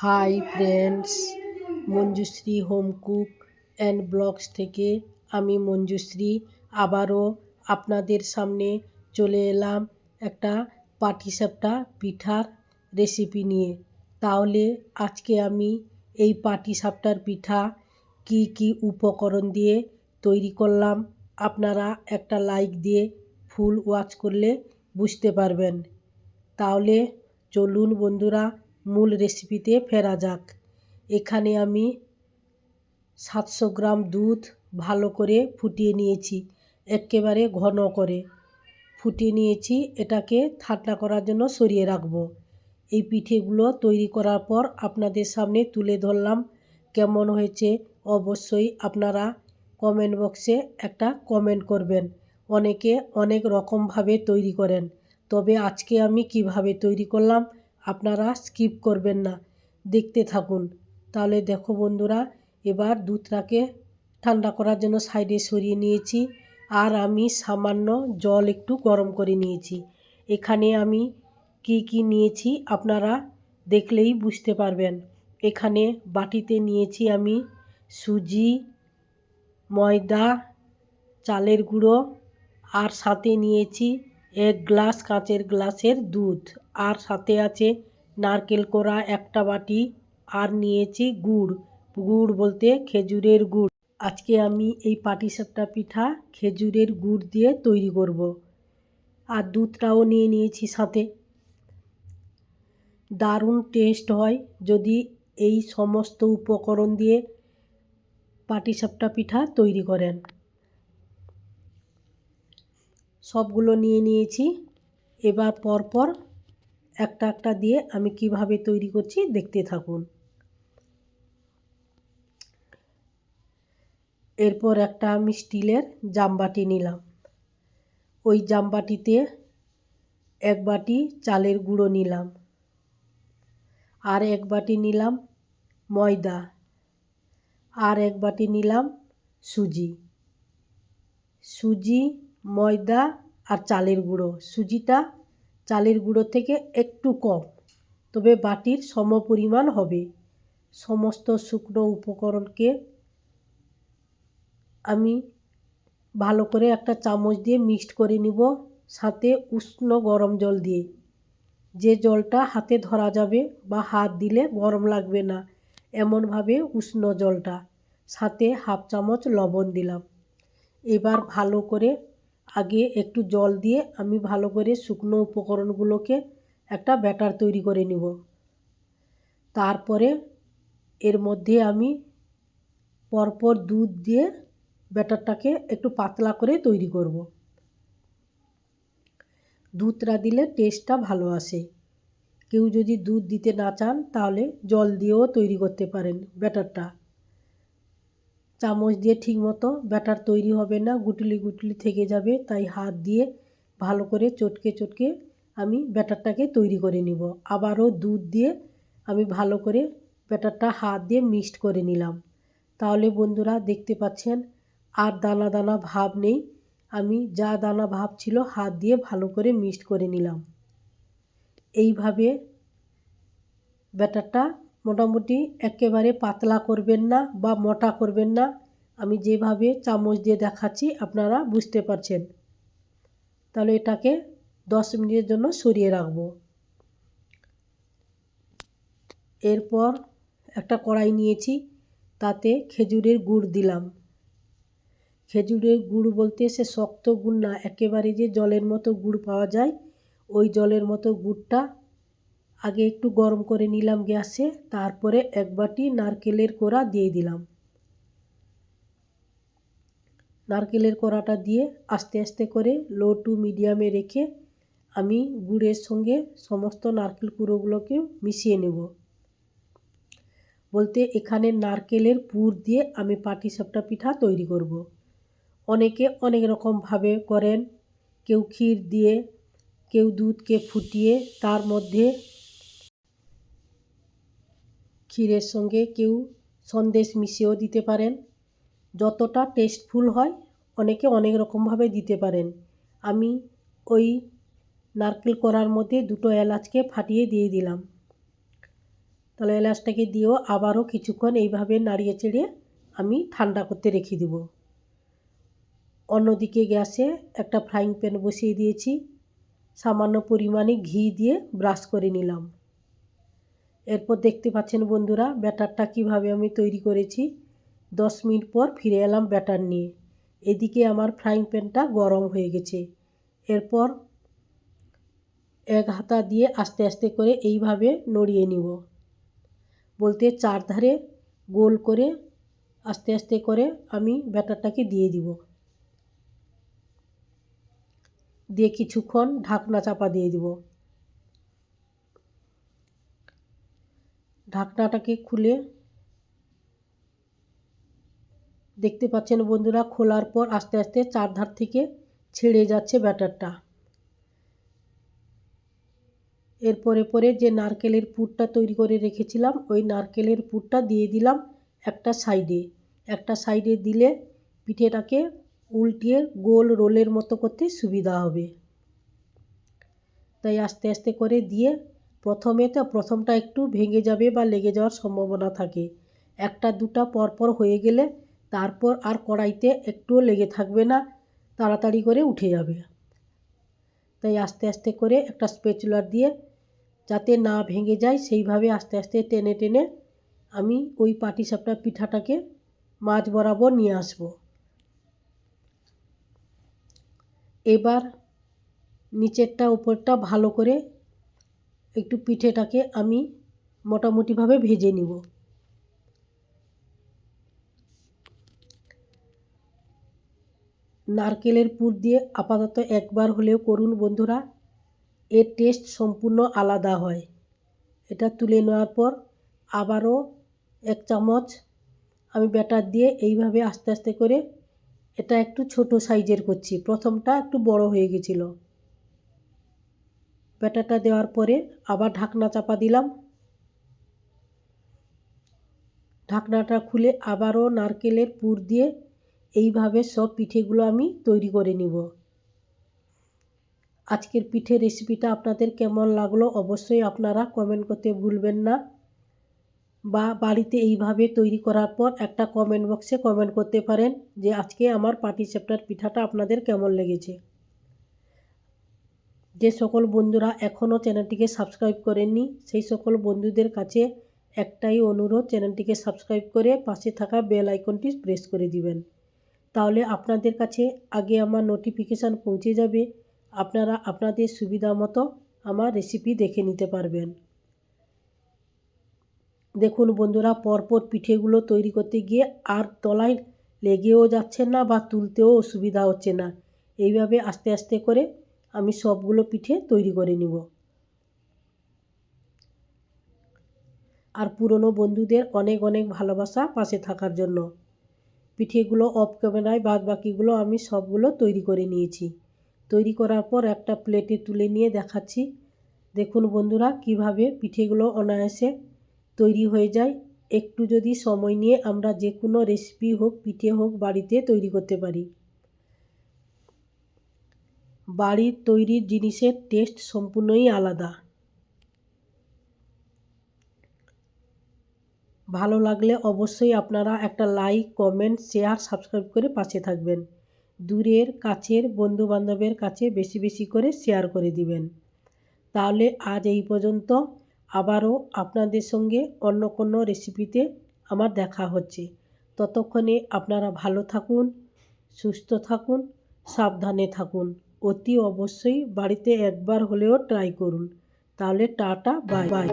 Hi friends Manjushree home cook and blogs থেকে আমি মঞ্জুশ্রী আবারও আপনাদের সামনে চলে এলাম একটা পাটিসাপটা পিঠার রেসিপি নিয়ে। তাহলে আজকে আমি এই পাটিসাপটার পিঠা কি কি উপকরণ দিয়ে তৈরি করলাম, আপনারা একটা লাইক দিয়ে ফুল ওয়াচ করলে বুঝতে পারবেন। তাহলে চলুন বন্ধুরা মূল রেসিপিতে ফেরা যাক। এখানে আমি সাতশো গ্রাম দুধ ভালো করে ফুটিয়ে নিয়েছি, একেবারে ঘন করে। ফুটিয়ে নিয়েছি, এটাকে ঠান্ডা করার জন্য সরিয়ে রাখব। এই পিঠেগুলো তৈরি করার পর আপনাদের সামনে তুলে ধরলাম কেমন হয়েছে। অবশ্যই আপনারা কমেন্ট বক্সে একটা কমেন্ট করবেন। অনেকে অনেক রকমভাবে তৈরি করেন। তবে আজকে আমি কীভাবে তৈরি করলাম আপনারা স্কিপ করবেন না। দেখতে থাকুন। তাহলে দেখো বন্ধুরা, এবার দুধটাকে ঠান্ডা করার জন্য সাইডে সরিয়ে নিয়েছি আর আমি সামান্য জল একটু গরম করে নিয়েছি। এখানে আমি কি কি নিয়েছি আপনারা দেখলেই বুঝতে পারবেন। এখানে বাটিতে নিয়েছি আমি সুজি, ময়দা, চালের গুঁড়ো আর সাথে নিয়েছি এক গ্লাস কাঁচের গ্লাসের দুধ। আর সাথে আছে নারকেল কোড়া একটা বাটি, আর নিয়েছি গুড়। গুড় বলতে খেজুরের গুড়। আজকে আমি এই পাটিসাপটা পিঠা খেজুরের গুড় দিয়ে তৈরি করব। আর দুধটাও নিয়ে নিয়েছি সাথে। দারুণ টেস্ট হয় যদি এই সমস্ত উপকরণ দিয়ে পাটিসাপটা পিঠা তৈরি করেন। সবগুলো নিয়ে নিয়েছি। এবার পরপর একটা একটা দিয়ে আমি কীভাবে তৈরি করছি দেখতে থাকুন। এরপর একটা আমি স্টিলের জামবাটি নিলাম। ওই জামবাটিতে এক বাটি চালের গুঁড়ো নিলাম। আর এক বাটি নিলাম ময়দা। আর এক বাটি নিলাম সুজি। সুজি, ময়দা আর চালের গুঁড়ো। সুজিটা চালের গুঁড়ো থেকে একটু কম, তবে বাটির সম পরিমাণ হবে। সমস্ত শুকনো উপকরণকে আমি ভালো করে একটা চামচ দিয়ে মিক্সড করে নিব, সাথে উষ্ণ গরম জল দিয়ে। যে জলটা হাতে ধরা যাবে বা হাত দিলে গরম লাগবে না, এমনভাবে উষ্ণ জলটা, সাথে হাফ চামচ লবণ দিলাম। এবার ভালো করে আগে একটু জল দিয়ে আমি ভালো করে শুকনো উপকরণগুলোকে একটা ব্যাটার তৈরি করে নিব। তারপরে এর মধ্যে আমি পরপর দুধ দিয়ে ব্যাটারটাকে একটু পাতলা করে তৈরি করব। দুধটা দিলে টেস্টটা ভালো আসে। কেউ যদি দুধ দিতে না চান তাহলে জল দিয়েও তৈরি করতে পারেন ব্যাটারটা। চামচ দিয়ে ঠিকমতো ব্যাটার তৈরি হবে না, গুটলি গুটলি থেকে যাবে। তাই হাত দিয়ে ভালো করে চটকে চটকে আমি ব্যাটারটাকে তৈরি করে নিব। আবারও দুধ দিয়ে আমি ভালো করে ব্যাটারটা হাত দিয়ে মিক্সড করে নিলাম। তাহলে বন্ধুরা দেখতে পাচ্ছেন, আর দানা দানা ভাব নেই। আমি যা দানা ভাব ছিল হাত দিয়ে ভালো করে মিক্সড করে নিলাম। এইভাবে ব্যাটারটা মোটামুটি একেবারে পাতলা করবেন না বা মোটা করবেন না। আমি যেভাবে চামচ দিয়ে দেখাচ্ছি, আপনারা বুঝতে পারছেন। তাহলে এটাকে দশ মিনিটের জন্য সরিয়ে রাখব। এরপর একটা কড়াই নিয়েছি, তাতে খেজুরের গুড় দিলাম। খেজুরের গুড় বলতে সে শক্ত গুড় না, একেবারে যে জলের মতো গুড় পাওয়া যায়, ওই জলের মতো গুড়টা আগে একটু গরম করে নিলাম গ্যাসে, তারপরে এক বাটি নারকেলের কোড়া দিয়ে দিলাম। নারকেলের কোড়াটা দিয়ে আস্তে আস্তে করে লো টু মিডিয়ামে রেখে আমি গুড়ের সঙ্গে সমস্ত নারকেল কুড়োগুলোকে মিশিয়ে নেব। বলতে এখানে নারকেলের পুর দিয়ে আমি পাটিসাপটা পিঠা তৈরি করব। অনেকে অনেক রকমভাবে করেন। কেউ ক্ষীর দিয়ে, কেউ দুধকে ফুটিয়ে, তার মধ্যে ক্ষীরের সঙ্গে কেউ সন্দেশ মিশিয়েও দিতে পারেন। যতটা টেস্টফুল হয়, অনেকে অনেক রকমভাবে দিতে পারেন। আমি ওই নারকেল করার মধ্যে দুটো এলাচকে ফাটিয়ে দিয়ে দিলাম। তাহলে এলাচটাকে দিয়েও আবারও কিছুক্ষণ এইভাবে নাড়িয়ে চেড়ে আমি ঠান্ডা করতে রেখে দেব। অন্যদিকে গ্যাসে একটা ফ্রাইং প্যান বসিয়ে দিয়েছি। সামান্য পরিমাণে ঘি দিয়ে ব্রাশ করে নিলাম। এরপর দেখতে পাচ্ছেন বন্ধুরা, ব্যাটারটা কীভাবে আমি তৈরি করেছি। দশ মিনিট পর ফিরে এলাম ব্যাটার নিয়ে। এদিকে আমার ফ্রাইং প্যানটা গরম হয়ে গেছে। এরপর এক হাতা দিয়ে আস্তে আস্তে করে এইভাবে নড়িয়ে নিব। বলতে চারধারে গোল করে আস্তে আস্তে করে আমি ব্যাটারটাকে দিয়ে দিব। দিয়ে কিছুক্ষণ ঢাকনা চাপা দিয়ে দিব। ঢাকনাটাকে খুলে দেখতে পাচ্ছেন বন্ধুরা, খোলার পর আস্তে আস্তে চারধার থেকে ছেড়ে যাচ্ছে ব্যাটারটা। এরপরে পরে যে নারকেলের পুরটা তৈরি করে রেখেছিলাম, ওই নারকেলের পুরটা দিয়ে দিলাম একটা সাইডে। একটা সাইডে দিলে পিঠেটাকে উল্টিয়ে গোল রোলের মতো করতে সুবিধা হবে। তাই আস্তে আস্তে করে দিয়ে প্রথমে তো প্রথমটা একটু ভেঙে যাবে বা লেগে যাওয়ার সম্ভাবনা থাকে। একটা, দুটা পরপর হয়ে গেলে তারপর আর কড়াইতে একটুও লেগে থাকবে না, তাড়াতাড়ি করে উঠে যাবে। তাই আস্তে আস্তে করে একটা স্পেচুলার দিয়ে যাতে না ভেঙে যায়, সেইভাবে আস্তে আস্তে টেনে টেনে আমি ওই পাটিসাপটা পিঠাটাকে মাছ বরাবর নিয়ে আসব। এবার নিচেরটা, উপরটা ভালো করে একটু পিঠেটাকে আমি মোটামুটিভাবে ভেজে নিব। নারকেলের পুর দিয়ে আপাতত একবার হলেও করুন বন্ধুরা, এর টেস্ট সম্পূর্ণ আলাদা হয়। এটা তুলে নেওয়ার পর আবারও এক চামচ আমি ব্যাটার দিয়ে এইভাবে আস্তে আস্তে করে এটা একটু ছোট সাইজের করছি। প্রথমটা একটু বড় হয়ে গেছিল। ব্যাটারটা দেওয়ার পরে আবার ঢাকনা চাপা দিলাম। ঢাকনাটা খুলে আবারও নারকেলের পুর দিয়ে এইভাবে সব পিঠেগুলো আমি তৈরি করে নিব। আজকের পিঠে রেসিপিটা আপনাদের কেমন লাগল অবশ্যই আপনারা কমেন্ট করতে ভুলবেন না বা বাড়িতে এইভাবে তৈরি করার পর একটা কমেন্ট বক্সে কমেন্ট করতে পারেন যে আজকে আমার পাটি চ্যাপ্টার পিঠাটা আপনাদের কেমন লেগেছে। যে সকল বন্ধুরা এখনও চ্যানেলটিকে সাবস্ক্রাইব করেননি, সেই সকল বন্ধুদের কাছে একটাই অনুরোধ, চ্যানেলটিকে সাবস্ক্রাইব করে পাশে থাকা বেল আইকনটি প্রেস করে দিবেন। তাহলে আপনাদের কাছে আগে আমার নোটিফিকেশান পৌঁছে যাবে, আপনারা আপনাদের সুবিধা মতো আমার রেসিপি দেখে নিতে পারবেন। দেখুন বন্ধুরা, পরপর পিঠেগুলো তৈরি করতে গিয়ে আর তলায় লেগেও যাচ্ছে না বা তুলতেও অসুবিধা হচ্ছে না। এইভাবে আস্তে আস্তে করে আমি সবগুলো পিঠে তৈরি করে নিব। আর পুরনো বন্ধুদের অনেক অনেক ভালোবাসা পাশে থাকার জন্য। পিঠেগুলো অফ ক্যামেরায় বাদ বাকিগুলো আমি সবগুলো তৈরি করে নিয়েছি। তৈরি করার পর একটা প্লেটে তুলে নিয়ে দেখাচ্ছি। দেখুন বন্ধুরা, কীভাবে পিঠেগুলো অনায়াসে তৈরি হয়ে যায়। একটু যদি সময় নিয়ে আমরা যে কোনো রেসিপি হোক, পিঠে হোক, বাড়িতে তৈরি করতে পারি। বাড়ির তৈরি জিনিসের টেস্ট সম্পূর্ণই আলাদা। ভালো লাগলে অবশ্যই আপনারা একটা লাইক, কমেন্ট, শেয়ার, সাবস্ক্রাইব করে পাশে থাকবেন। দূরের, কাছের বন্ধুবান্ধবের কাছে বেশি বেশি করে শেয়ার করে দিবেন। তাহলে আজ এই পর্যন্ত। আবারও আপনাদের সঙ্গে অন্য কোনো রেসিপিতে আমার দেখা হচ্ছে। ততক্ষণে আপনারা ভালো থাকুন, সুস্থ থাকুন, সাবধানে থাকুন। অতি অবশ্যই বাড়িতে একবার হলেও ট্রাই করুন। তাহলে টাটা বাই বাই